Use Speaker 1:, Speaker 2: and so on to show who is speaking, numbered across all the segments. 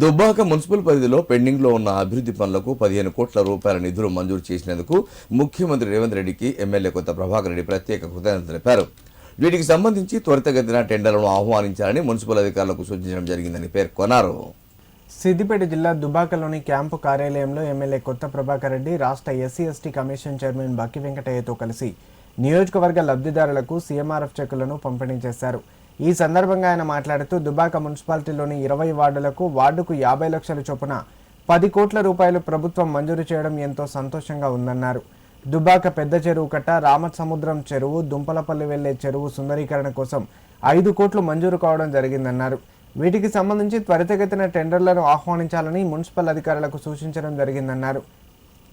Speaker 1: Dubbaka municipal పరిధిలో పెండింగ్లో ఉన్న అభివృద్ధి పనులకు పదిహేను కోట్ల రూపాయల నిధులు మంజూరు చేసినందుకు ముఖ్యమంత్రి రేవంత్ రెడ్డికి ఎమ్మెల్యే కొత్త ప్రభాకర్ రెడ్డి ప్రత్యేక కృతజ్ఞతలు తెలిపారు. వీటికి సంబంధించి త్వరితగతిన టెండర్లను ఆహ్వానించాలని మున్సిపల్ అధికారులకు సూచించడం జరిగిందని పేర్కొన్నారు.
Speaker 2: సిద్దిపేట జిల్లా దుబాకలోని క్యాంపు కార్యాలయంలో ఎమ్మెల్యే కొత్త ప్రభాకర్ రెడ్డి రాష్ట్ర SC ST commission chairman Bakki వెంకటయ్యతో కలిసి నియోజకవర్గ లబ్ధిదారులకు సీఎంఆర్ఎఫ్ చెక్కులను పంపిణీ చేశారు. ఈ సందర్భంగా ఆయన మాట్లాడుతూ దుబాక మున్సిపాలిటీలోని ఇరవై వార్డులకు వార్డుకు యాభై లక్షల చొప్పున పది కోట్ల రూపాయలు ప్రభుత్వం మంజూరు చేయడం ఎంతో సంతోషంగా ఉందన్నారు. దుబాక పెద్ద చెరువు కట్ట రామసముద్రం చెరువు దుంపలపల్లి వెళ్ళే చెరువు సుందరీకరణ కోసం ఐదు కోట్లు మంజూరు కావడం జరిగిందన్నారు. వీటికి సంబంధించి త్వరితగతిన టెండర్లను ఆహ్వానించాలని మున్సిపల్ అధికారులకు సూచించడం జరిగిందన్నారు.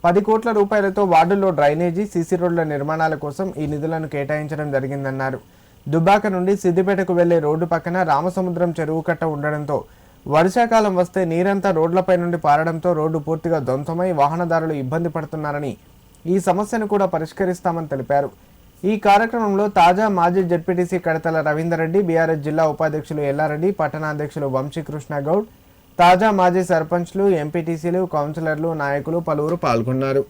Speaker 2: పది కోట్ల రూపాయలతో వార్డుల్లో డ్రైనేజీ సీసీ రోడ్ల నిర్మాణాల కోసం ఈ నిధులను కేటాయించడం జరిగిందన్నారు. దుబ్బాక నుండి సిద్దిపేటకు వెళ్ళే రోడ్డు పక్కన రామసముద్రం చెరువు కట్ట ఉండడంతో వర్షాకాలం వస్తే నీరంతా రోడ్లపై నుండి పారడంతో రోడ్డు పూర్తిగా ధ్వంసమై వాహనదారులు ఇబ్బంది పడుతున్నారని ఈ సమస్యను కూడా పరిష్కరిస్తామని తెలిపారు. ఈ కార్యక్రమంలో తాజా మాజీ జడ్పీటీసీ కడతల రవీందర్ రెడ్డి బీఆర్ఎస్ జిల్లా ఉపాధ్యక్షులు ఎల్లారెడ్డి పట్టణాధ్యక్షులు వంశీకృష్ణ గౌడ్ తాజా మాజీ సర్పంచ్లు ఎంపీటీసీలు కౌన్సిలర్లు నాయకులు పలువురు పాల్గొన్నారు.